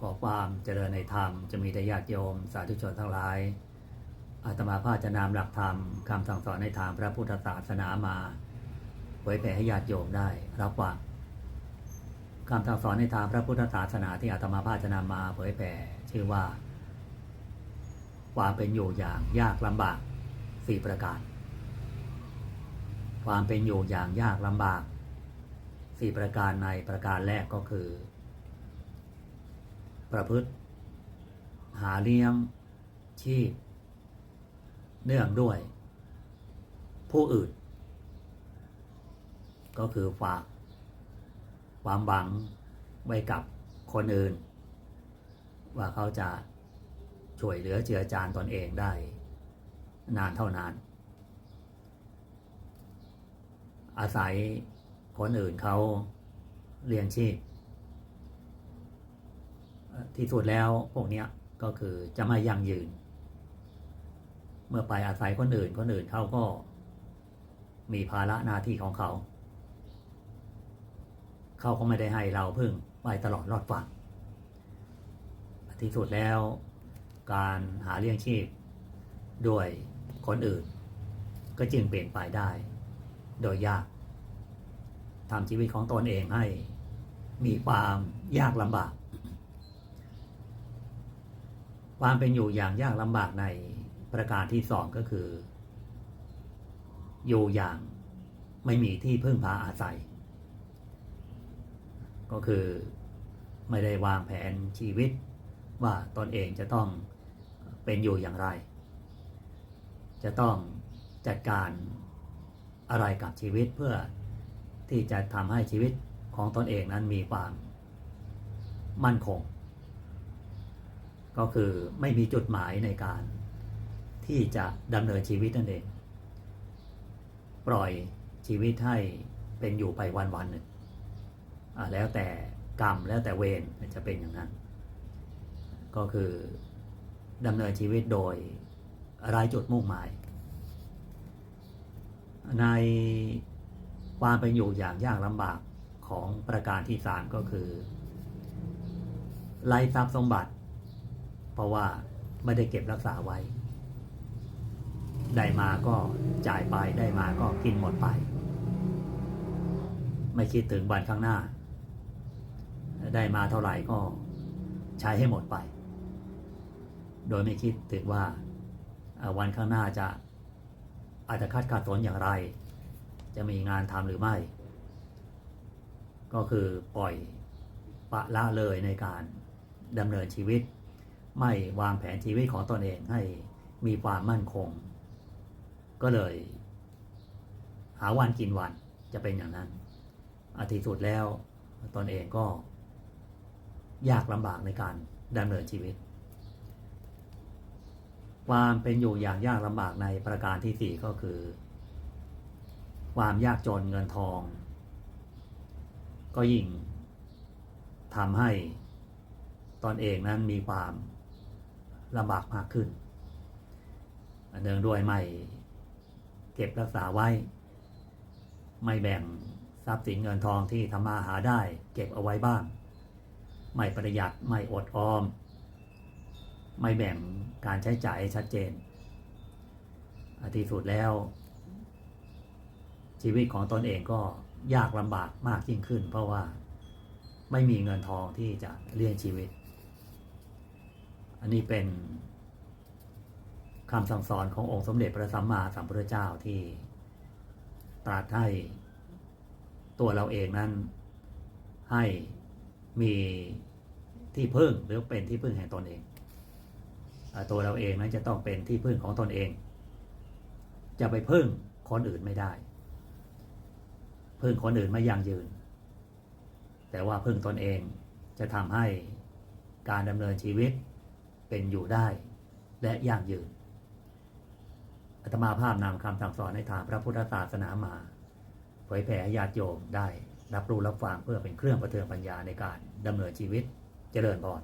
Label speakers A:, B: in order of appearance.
A: ขอความเจริญในธรรมจะมีแต่ญาติโยม สาธุชนทั้งหลาย อาตมาภาจะนำหลักธรรมคำสั่งสอนในทางพระพุทธศาสนามาเผยแผ่ให้ญาติโยมได้รับฟังคำสั่งสอนในทางพระพุทธศาสนาที่อาตมาภาจะนำมาเผยแผ่ชื่อว่า ความเป็นอยู่อย่างยากลำบากสี่ประการ ความเป็นอยู่อย่างยากลำบากสี่ประการในประการแรกก็คือ ประพฤติ หาเลี้ยงชีพ เนื่องด้วย ผู้อื่น ก็คือฝาก ความหวังไว้กับคนอื่น ว่าเขาจะช่วยเหลือเจือจานตนเองได้ นานเท่านาน อาศัยคนอื่นเขาเลี้ยงชีพ ที่สุดแล้วพวกเนี้ยก็คือจะไม่ยั่งยืน เมื่อไปอาศัยคนอื่นคนอื่นเขาก็มีภาระหน้าที่ของเขา เขาก็ไม่ได้ให้เราพึ่งไปตลอดรอดฝั่งที่สุดแล้วการหาเลี้ยงชีพด้วยคนอื่น ก็จึงเปลี่ยนไปได้ โดยยากทำชีวิตของตนเองให้มีความยากลำบาก ความเป็นอยู่อย่างยากลำบากในประการที่สองก็คือ อยู่อย่างไม่มีที่พึ่งพาอาศัย ก็คือไม่ได้วางแผนชีวิตว่าตนเองจะต้องเป็นอยู่อย่างไร จะต้องจัดการอะไรกับชีวิตเพื่อที่จะทำให้ชีวิตของตนเองนั้นมีความมั่นคง ก็คือไม่มีจุดหมายในการที่จะดำเนินชีวิตนั่นเอง ปล่อยชีวิตให้เป็นอยู่ไปวันวันหนึ่งแล้วแต่กรรมแล้วแต่เวรจะเป็นอย่างนั้น ก็คือดำเนินชีวิตโดยไร้จุดมุ่งหมาย ในความเป็นอยู่อย่างยากลำบากของประการที่สามก็คือไร้ทรัพย์สมบัติ เพราะว่าไม่ได้เก็บรักษาไว้ ได้มาก็จ่ายไปได้มาก็กินหมดไป ไม่คิดถึงวันข้างหน้า ได้มาเท่าไหร่ก็ใช้ให้หมดไป โดยไม่คิดถึงว่าวันข้างหน้าจะอาจจะคัดขาดสนอย่างไร จะมีงานทำหรือไม่ ก็คือปล่อยปะละเลยในการดำเนินชีวิต ไม่วางแผนชีวิตของตนเองให้มีความมั่นคง ก็เลย หาวันกินวันจะเป็นอย่างนั้นอาทิสุดแล้วตนเองก็ ยากลำบากในการดำเนินชีวิต ความเป็นอยู่อย่างยากลำบากในประการที่สี่ก็คือ ความยากจนเงินทอง ก็ยิ่งทำให้ตอนเองนั้นมีความ ลำบากมากขึ้นเนื่องด้วยไม่เก็บรักษาไว้ ไม่แบ่งทรัพย์สินเงินทองที่ทำมาหาได้ เก็บเอาไว้บ้าง ไม่ประหยัดไม่อดออม ไม่แบ่งการใช้จ่ายชัดเจนอที่สุดแล้ว ชีวิตของตนเองก็ยากลำบากมากยิ่งขึ้น เพราะว่าไม่มีเงินทองที่จะเลี้ยงชีวิต อันนี้เป็นคำสั่งสอนขององค์สมเด็จพระสัมมาสัมพุทธเจ้าที่ตรัสให้ตัวเราเองนั้นให้มีที่พึ่งหรือเป็นที่พึ่งแห่งตนเอง ตัวเราเองนั้นจะต้องเป็นที่พึ่งของตนเอง จะไปพึ่งคนอื่นไม่ได้ พึ่งคนอื่นไม่ยั่งยืน แต่ว่าพึ่งตนเองจะทำให้การดำเนินชีวิต เป็นอยู่ได้ และยั่งยืนอาตมาภาพนำคำสั่งสอนในทางพระพุทธศาสนามา เผยแผ่ให้ญาติโยมได้ รับรู้รับฟังเพื่อเป็นเครื่องประเทืองปัญญาในการดำเนินชีวิตเจริญพร